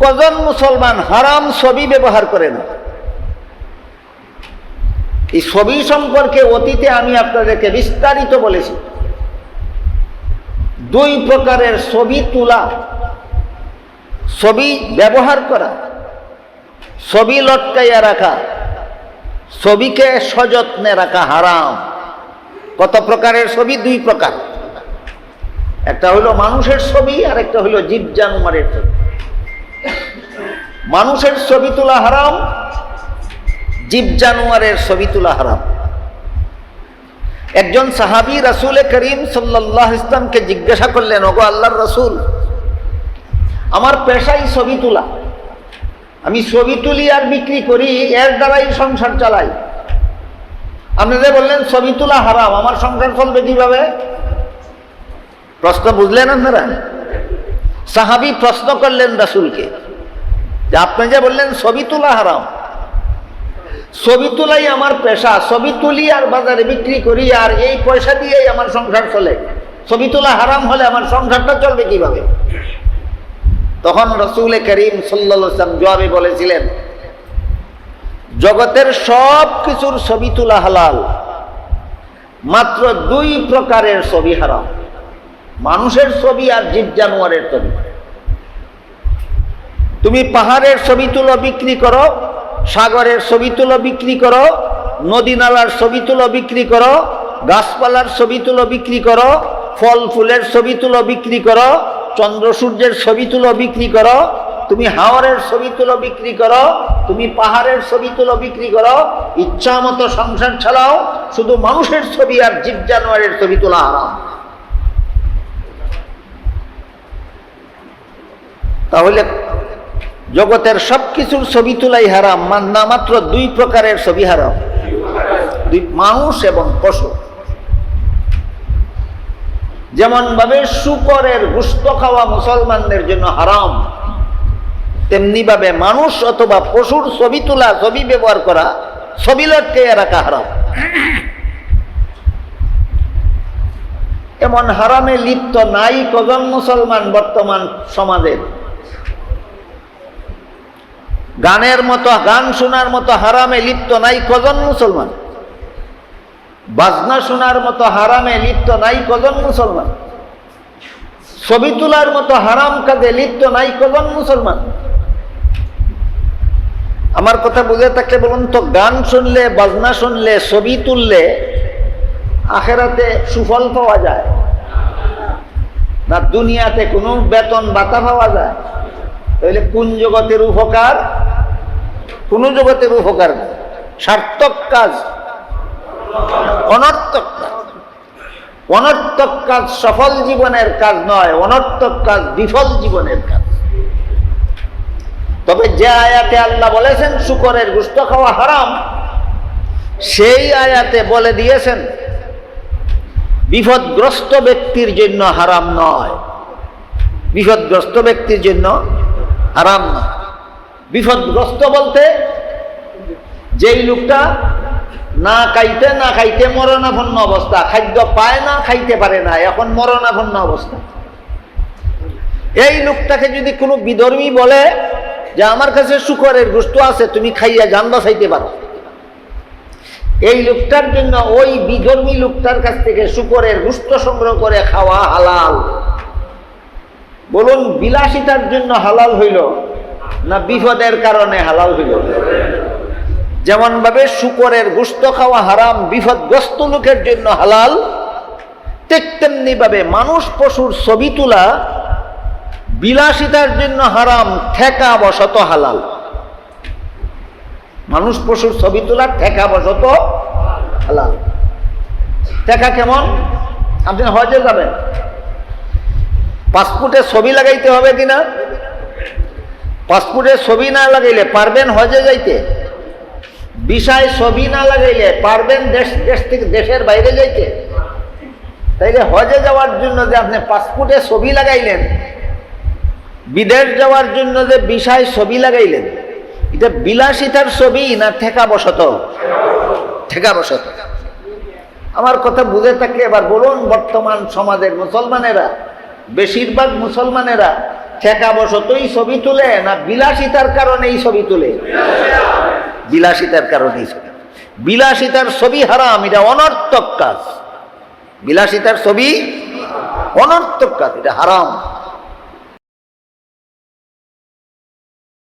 কজন মুসলমান হারাম ছবি ব্যবহার করে না? এই ছবি সম্পর্কে অতীতে আমি আপনাদেরকে বিস্তারিত বলেছি। দুই প্রকারের ছবি তোলা, ছবি ব্যবহার করা, ছবি লটকাইয়া রাখা, ছবিকে সযত্নে রাখা হারাম। কত প্রকারের ছবি? দুই প্রকার। একটা হলো মানুষের ছবি আর একটা হলো জীব জানোয়ারের ছবি। মানুষের ছবি তোলা হারাম, জীব জানোয়ারের ছবি তোলা হারাম। একজন সাহাবি রাসুল করিম সাল্লাহ ইসলামকে জিজ্ঞাসা করলেন, ওগো আল্লাহর রসুল, আমার পেশাই ছবি তোলা। আমি ছবি তুলি আর বিক্রি করি, এর দ্বারাই সংসার চালাই। আপনাদের বললেন, ছবি তোলা হারাম, আমার সংসার চলবে কীভাবে? প্রশ্ন বুঝলেন আপনারা? সাহাবি প্রশ্ন করলেন রাসুলকে যে আপনি যে বললেন ছবি তোলা হারাম। ছবি তোলাই আমার পেশা। ছবি তুলি আর বাজারে বিক্রি করি আর এই পয়সা দিয়েই আমার সংসার চলে। ছবি তোলা হারাম হলে আমার সংসারটা চলবে কীভাবে? তখন রসুল করিম সাল্লাম জবাবে বলেছিলেন, জগতের সব কিছুর ছবি তোলা হালাল, মাত্র দুই প্রকারের ছবি হারাম। মানুষের ছবি আর জীব জানোয়ারের ছবি। তুমি পাহাড়ের ছবি তুলো বিক্রি করো, সাগরের ছবি তুলো বিক্রি করো নদী নালার ছবি তুলো বিক্রি করো, গাছপালার ছবি তুলো বিক্রি করো, ফল ফুলের ছবি তুলো বিক্রি করো, চন্দ্র সূর্যের ছবি তুলো বিক্রি করো, তুমি হাওরের ছবি তুলো বিক্রি করো, তুমি পাহাড়ের ছবি তুলো বিক্রি করো ইচ্ছা মতো সংসার ছাড়াও শুধু মানুষের ছবি আর জীব জানোয়ারের ছবি তোলা হারাম। তাহলে জগতের সব কিছুর ছবি তোলাই হারাম না মাত্র দুই প্রকারের ছবি হারাম। দুই মানুষ এবং পশু। যেমন ভাবে শুকরের গুস্ত খাওয়া মুসলমানদের জন্য হারাম তেমনি ভাবে মানুষ অথবা পশুর ছবি তোলা, ছবি ব্যবহার করা, ছবি লটকে রাখা হারাম। এমন হারামে লিপ্ত নাই কজন মুসলমান বর্তমান সমাজের। গানের মতো, গান শোনার মতো হারামে লিপ্ত নাই কজন মুসলমান? বাজনা শোনার মতো হারামে লিপ্ত নাই কজন মুসলমান? ছবি তোলার মতো হারাম কাজে লিপ্ত নাই কজন মুসলমান? আমার কথা বুঝে থাকলে বলুন তো, গান শুনলে, বাজনা শুনলে, ছবি তুললে আখেরাতে সুফল পাওয়া যায়? না, দুনিয়াতে কোনো বেতন বাতা পাওয়া যায়? তাহলে কোন জগতের উপকার? কোন জগতের উপকার নেই। সার্থক কাজ, অনর্থক কাজ। অনর্থক কাজ সফল জীবনের কাজ নয়, অনর্থক কাজ বিফল জীবনের কাজ। তবে যে আয়াতে আল্লাহ বলেছেন, শুকরের গুস্ত খাওয়া হারাম, সেই আয়াতে বলে দিয়েছেন, বিপদগ্রস্ত ব্যক্তির জন্য হারাম নয়। বিপদগ্রস্ত ব্যক্তির জন্য হারাম নয়। বিপদগ্রস্ত বলতে, যেই লোকটা না খাইতে না খাইতে মরণাপন্ন অবস্থা। খাদ্য পায় না, খাইতে পারে না, এখন মরণাপন্ন অবস্থা। এই লোকটাকে যদি কোনো বিধর্মী বলে যে, আমার কাছে শুকরের গোস্ত আছে, তুমি খাইয়া যান, বাঁচাইতে পারো। এই লোকটার জন্য ওই বিধর্মী লোকটার কাছ থেকে শুকরের গুস্ত সংগ্রহ করে খাওয়া হালাল। বলুন, বিলাসিতার জন্য হালাল হইল। না বিপদের কারণে হালাল হইল। যেমন ভাবে শুকরের গুস্ত খাওয়া হারাম, বিপদগ্রস্ত লোকের জন্য হালাল, ঠিক তেমনি ভাবে মানুষ পশুর ছবি তোলা বিলাসিতার জন্য হারাম ঠেকা বশত হালাল। মানুষ পশুর ছবি তোলা ঠেকা বশত হালাল। ঠেকা কেমন? আপনি হজে যাবেন। পাসপোর্টে ছবি লাগাইতে হবে কিনা? পাসপোর্টে ছবি না লাগাইলে পারবেন হজে যাইতে? বিষয় ছবি না লাগাইলে পারবেন দেশ দেশ থেকে দেশের বাইরে যাইতে? তাইলে হজে যাওয়ার জন্য যে আপনি পাসপোর্টে ছবি লাগাইলেন, বিদেশ যাওয়ার জন্য যে বিষয় ছবি লাগাইলেন, এটা বিলাসিতার ছবি না ঠেকা বসত ঠেকা বসত আমার কথা বুঝে থাকলে এবার বলুন, বর্তমান সমাজের মুসলমানেরা, বেশিরভাগ মুসলমানেরা ঠেকা এই ছবি তুলে না বিলাসিতার কারণে এই ছবি তুলে? বিলাসিতার কারণেই ছবি। বিলাসিতার ছবি হারাম, এটা অনর্থক কাজ। বিলাসিতার ছবি অনর্থক কাজ, এটা হারাম।